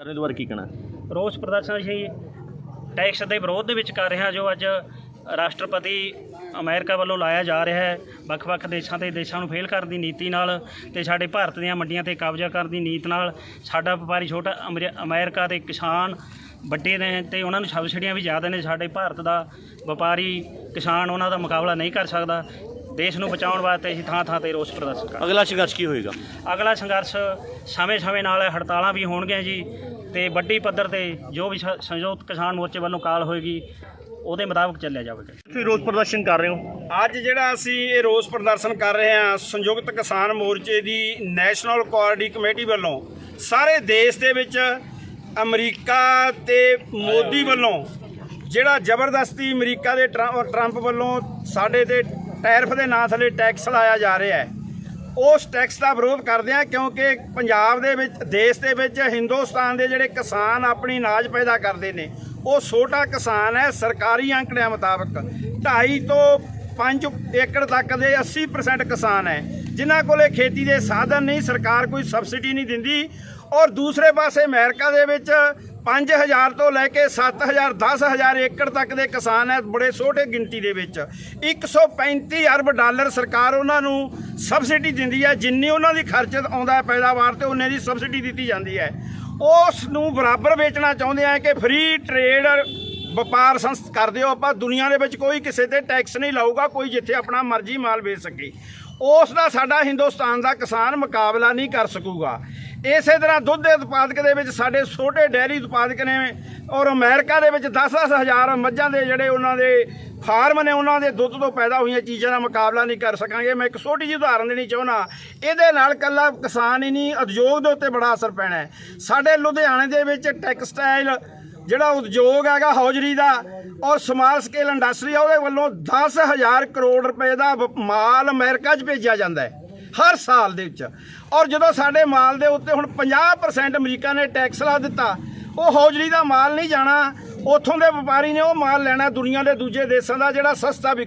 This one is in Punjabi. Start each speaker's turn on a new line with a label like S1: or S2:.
S1: ਕਰਨ ਦੁਆਰ ਕੀ ਕਹਿਣਾ?
S2: ਰੋਸ ਪ੍ਰਦਰਸ਼ਨ ਅਸੀਂ ਟੈਕਸ ਦੇ ਵਿਰੋਧ ਦੇ ਵਿੱਚ ਕਰ ਰਹੇ ਹਾਂ, ਜੋ ਅੱਜ ਰਾਸ਼ਟਰਪਤੀ ਅਮਰੀਕਾ ਵੱਲੋਂ ਲਾਇਆ ਜਾ ਰਿਹਾ ਹੈ। ਵੱਖ-ਵੱਖ ਦੇਸ਼ਾਂ ਤੇ ਦੇਸ਼ਾਂ ਨੂੰ ਫੇਲ ਕਰਨ ਦੀ ਨੀਤੀ ਨਾਲ ਤੇ ਸਾਡੇ ਭਾਰਤ ਦੀਆਂ ਮੰਡੀਆਂ ਤੇ ਕਬਜ਼ਾ ਕਰਨ ਦੀ ਨੀਤ ਨਾਲ ਸਾਡਾ ਵਪਾਰੀ ਛੋਟਾ ਅਮਰੀ- ਅਮਰੀਕਾ ਦੇ ਕਿਸਾਨ ਵੱਡੇ ਨੇ ਤੇ ਉਹਨਾਂ ਨੂੰ ਸਬਸਿਡੀਆਂ ਵੀ ਜ਼ਿਆਦਾ ਨੇ। ਸਾਡੇ ਭਾਰਤ ਦਾ ਵਪਾਰੀ ਕਿਸਾਨ ਉਹਨਾਂ ਦਾ ਮੁਕਾਬਲਾ ਨਹੀਂ ਕਰ ਸਕਦਾ। ਦੇਸ਼ ਨੂੰ ਬਚਾਉਣ ਵਾਸਤੇ ਅਸੀਂ ਥਾਂ ਥਾਂ ਤੇ ਰੋਸ ਪ੍ਰਦਰਸ਼ਨ ਕਰ
S1: ਅਗਲਾ ਸੰਘਰਸ਼ ਕੀ ਹੋਏਗਾ?
S2: ਅਗਲਾ ਸੰਘਰਸ਼ ਸਮੇਂ-ਸਮੇਂ ਨਾਲ ਹੜਤਾਲਾਂ ਵੀ ਹੋਣਗੀਆਂ ਜੀ ਤੇ ਵੱਡੀ ਪੱਧਰ ਤੇ ਜੋ ਵੀ ਸੰਯੁਕਤ ਕਿਸਾਨ ਮੋਰਚੇ ਵੱਲੋਂ ਕਾਲ ਹੋਏਗੀ ਉਹਦੇ ਮੁਤਾਬਕ ਚੱਲਿਆ ਜਾਵੇਗਾ।
S1: ਤੁਸੀਂ ਰੋਸ ਪ੍ਰਦਰਸ਼ਨ ਕਰ ਰਹੇ ਹੋ?
S3: ਅੱਜ ਜਿਹੜਾ ਅਸੀਂ ਇਹ ਰੋਸ ਪ੍ਰਦਰਸ਼ਨ ਕਰ ਰਹੇ ਹਾਂ ਸੰਯੁਕਤ ਕਿਸਾਨ ਮੋਰਚੇ ਦੀ ਨੈਸ਼ਨਲ ਕੋਆਰਡੀ ਕਮੇਟੀ ਵੱਲੋਂ ਸਾਰੇ ਦੇਸ਼ ਦੇ ਵਿੱਚ ਅਮਰੀਕਾ ਤੇ ਮੋਦੀ ਵੱਲੋਂ ਜਿਹੜਾ ਜ਼ਬਰਦਸਤੀ ਅਮਰੀਕਾ ਦੇ ਟਰੰ- ਟਰੰਪ ਵੱਲੋਂ ਸਾਡੇ ਤੇ ਟੈਰਫ ਦੇ ਨਾਂ ਥੱਲੇ ਟੈਕਸ ਲਾਇਆ ਜਾ ਰਿਹਾ ਹੈ। ਉਸ ਟੈਕਸ ਦਾ ਵਿਰੋਧ ਕਰਦੇ ਆ ਕਿਉਂਕਿ ਪੰਜਾਬ ਦੇ ਵਿੱਚ, ਦੇਸ਼ ਦੇ ਵਿੱਚ, ਹਿੰਦੁਸਤਾਨ ਦੇ ਜਿਹੜੇ ਕਿਸਾਨ ਆਪਣੀ ਅਨਾਜ ਪੈਦਾ ਕਰਦੇ ਨੇ, ਉਹ ਛੋਟਾ ਕਿਸਾਨ ਹੈ, ਸਰਕਾਰੀ ਅੰਕੜਿਆਂ ਮੁਤਾਬਕ। 2.5 ਤੋਂ 5 ਏਕੜ ਤੱਕ ਦੇ 80% ਕਿਸਾਨ ਹੈ, ਜਿਨ੍ਹਾਂ ਕੋਲੇ ਖੇਤੀ ਦੇ ਸਾਧਨ ਨਹੀਂ, ਸਰਕਾਰ ਕੋਈ ਸਬਸਿਡੀ ਨਹੀਂ ਦਿੰਦੀ। ਔਰ ਦੂਸਰੇ ਪਾਸੇ ਅਮਰੀਕਾ ਦੇ ਵਿੱਚ 5000 ਤੋਂ ਲੈ ਕੇ 7000 10000 ਏਕੜ ਤੱਕ ਦੇ ਕਿਸਾਨ ਹੈ ਬੜੇ ਛੋਟੇ ਗਿਣਤੀ ਦੇ ਵਿੱਚ। 135 ਅਰਬ ਡਾਲਰ ਸਰਕਾਰ ਉਹਨਾਂ ਨੂੰ ਸਬਸਿਡੀ ਦਿੰਦੀ ਹੈ ਜਿੰਨੀ ਉਹਨਾਂ ਦੀ ਖਰਚ ਆਉਂਦਾ ਹੈ ਪੈਦਾਵਾਰ ਤੇ ਉਹਨੇ ਦੀ ਸਬਸਿਡੀ ਦਿੱਤੀ ਜਾਂਦੀ ਹੈ ਉਸ ਨੂੰ ਬਰਾਬਰ ਵੇਚਣਾ ਚਾਹੁੰਦੇ ਆ ਕਿ ਫ੍ਰੀ ਟ੍ਰੇਡ ਵਪਾਰ ਸੰਸ ਕਰਦੇ ਹੋ ਆਪਾਂ, ਦੁਨੀਆ ਦੇ ਵਿੱਚ ਕੋਈ ਕਿਸੇ ਤੇ ਟੈਕਸ ਨਹੀਂ ਲਾਊਗਾ, ਕੋਈ ਜਿੱਥੇ ਆਪਣਾ ਮਰਜ਼ੀ ਮਾਲ ਵੇਚ ਸਕੇ। ਉਸ ਦਾ ਸਾਡਾ ਹਿੰਦੁਸਤਾਨ ਦਾ ਕਿਸਾਨ ਮੁਕਾਬਲਾ ਨਹੀਂ ਕਰ ਸਕੂਗਾ। ਇਸੇ ਤਰ੍ਹਾਂ ਦੁੱਧ ਦੇ ਉਤਪਾਦਕ ਦੇ ਵਿੱਚ ਸਾਡੇ ਛੋਟੇ ਡੈਰੀ ਉਤਪਾਦਕ ਨੇ ਔਰ ਅਮਰੀਕਾ ਦੇ ਵਿੱਚ 10-10 ਹਜ਼ਾਰ ਮੱਝਾਂ ਦੇ ਜਿਹੜੇ ਉਹਨਾਂ ਦੇ ਫਾਰਮ ਨੇ, ਉਹਨਾਂ ਦੇ ਦੁੱਧ ਤੋਂ ਪੈਦਾ ਹੋਈਆਂ ਚੀਜ਼ਾਂ ਦਾ ਮੁਕਾਬਲਾ ਨਹੀਂ ਕਰ ਸਕਾਂਗੇ। ਮੈਂ ਇੱਕ ਛੋਟੀ ਜਿਹੀ ਉਦਾਹਰਨ ਦੇਣੀ ਚਾਹੁੰਦਾ, ਇਹਦੇ ਨਾਲ ਕੱਲਾ ਕਿਸਾਨ ਹੀ ਨਹੀਂ, ਉਦਯੋਗ ਦੇ ਉੱਤੇ ਬੜਾ ਅਸਰ ਪੈਣਾ ਸਾਡੇ ਲੁਧਿਆਣੇ ਦੇ ਵਿੱਚ ਟੈਕਸਟਾਈਲ ਜਿਹੜਾ ਉਦਯੋਗ ਹੈਗਾ ਹੌਜਰੀ ਦਾ, ਔਰ ਸਮਾਲ ਸਕੇਲ ਇੰਡਸਟਰੀ ਆ, ਉਹਦੇ ਵੱਲੋਂ 10000 ਕਰੋੜ ਰੁਪਏ ਦਾ ਵ- ਮਾਲ ਅਮਰੀਕਾ 'ਚ ਭੇਜਿਆ ਜਾਂਦਾ ਹੈ, ਹਰ ਸਾਲ ਦੇ ਵਿੱਚ। ਔਰ ਜਦੋਂ ਸਾਡੇ ਮਾਲ ਦੇ ਉੱਤੇ ਹੁਣ 50% ਅਮਰੀਕਾ ਨੇ ਟੈਕਸ ਲਾ ਦਿੱਤਾ, ਉਹ ਹੌਜਰੀ ਦਾ ਮਾਲ ਨਹੀਂ ਜਾਣਾ, ਉੱਥੋਂ ਦੇ ਵਪਾਰੀ ਨੇ ਉਹ ਮਾਲ ਲੈਣਾ ਦੁਨੀਆ ਦੇ ਦੂਜੇ ਦੇਸ਼ਾਂ ਦਾ ਜਿਹੜਾ ਸਸਤਾ ਵਿਕ